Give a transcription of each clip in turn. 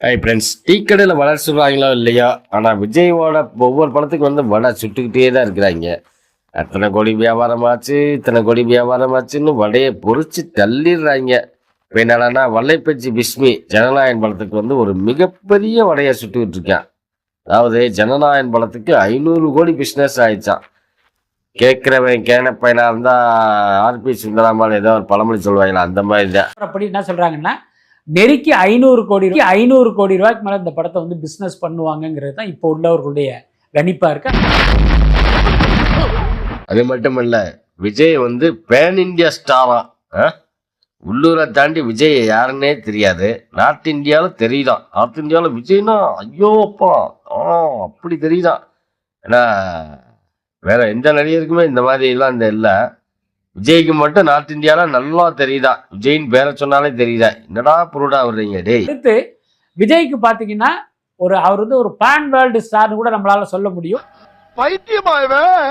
ஐ friends tea கடையில் வடை சுடுறாங்களோ இல்லையோ? ஆனால் விஜயோட ஒவ்வொரு படத்துக்கு வந்து வடை சுட்டுக்கிட்டே தான் இருக்கிறாங்க. அத்தனை கோடி வியாபாரமாச்சு இத்தனை கோடி வியாபாரமாச்சுன்னு வடையை பொறிச்சு தள்ளிடுறாங்க. இப்போ என்னடான்னா வல்லைப்பச்சி பிஸ்மி ஜனநாயகன் படத்துக்கு வந்து ஒரு மிகப்பெரிய வடையை சுட்டுக்கிட்டு இருக்கான். அதாவது ஜனநாயகன் படத்துக்கு ஐநூறு கோடி பிஸ்னஸ் ஆயிடுச்சான் கேட்குறவன் கேனப்பையனாக இருந்தால் ஆர்பி சுந்தராமால் ஏதோ ஒரு பழமொழி சொல்லுவாங்களா அந்த மாதிரி தான். அப்படி என்ன சொல்கிறாங்கன்னா நெருக்கி ஐநூறு கோடி ரூபாய் ஐநூறு கோடி ரூபாய்க்கு மேலே இந்த படத்தை வந்து பிஸ்னஸ் பண்ணுவாங்கங்கிறது தான் இப்போ உள்ளவர்களுடைய கணிப்பாக இருக்கு. அது மட்டும் இல்லை விஜய் வந்து பேன் இந்தியா ஸ்டாரா உள்ளூரை தாண்டி விஜய் யாருன்னே தெரியாது. நார்த் இந்தியாவில் தெரியுதான் நார்த் இந்தியாவில் விஜய்னா ஐயோ அப்பா ஆ அப்படி தெரியுதான் ஏன்னா வேற எந்த நடிகருக்குமே இந்த மாதிரி எல்லாம் இந்த இல்லை. விஜய்க்கு மட்டும் நார்த் இந்தியாவில் நல்லா தெரியுதா? விஜய்னு பேரை சொன்னாலே தெரியுதா? என்னடா புருடா வர்றீங்க? டேய். அடுத்து விஜய்க்கு பாத்தீங்கன்னா ஒரு அவர் வந்து ஒரு பேன் வேர்ல்டு ஸ்டார்னு கூட நம்மளால சொல்ல முடியும். பைத்தியமாயவன்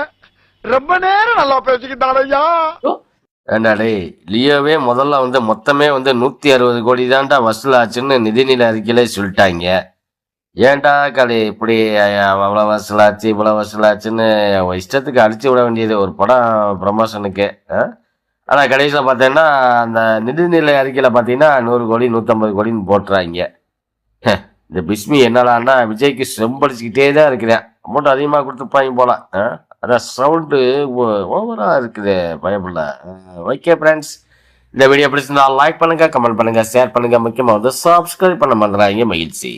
ரொம்ப நேரம் நல்லா பேசிக்கிட்டான் ஐயா. ஏண்டா டேய் லியோவே முதல்ல வந்து மொத்தமே வந்து நூற்றி அறுபது கோடி தான்டா வசூல் ஆச்சுன்னு நிதிநிலை அறிக்கையிலே சொல்லிட்டாங்க. ஏன்டா கலை இப்படி அவ்வளோ வசூலாச்சு இவ்வளோ வசூலாச்சுன்னு அவன் இஷ்டத்துக்கு அடிச்சு விட வேண்டியது ஒரு படம் ப்ரமோஷனுக்கு ஆனால் கடைசியில் பார்த்தீங்கன்னா அந்த நிதிநிலை அறிக்கையில் பார்த்தீங்கன்னா நூறு கோடி நூற்றம்பது கோடின்னு போட்டுறாங்க. இந்த பிஸ்மி என்னடான்னா விஜய்க்கு செம்படிச்சுக்கிட்டே தான் இருக்கிறேன் அமௌண்ட் அதிகமாக கொடுத்துருப்பாங்க போல ஆ? அதான் சவுண்டு ஓவராக இருக்குது பயப்புள்ள ஓகே ஃப்ரெண்ட்ஸ் இந்த வீடியோ பிடிச்சிருந்தா லைக் பண்ணுங்க கமெண்ட் பண்ணுங்கள் ஷேர் பண்ணுங்க. முக்கியமாக வந்து சப்ஸ்கிரைப் பண்ண மறந்துடாதீங்க மகிழ்ச்சி.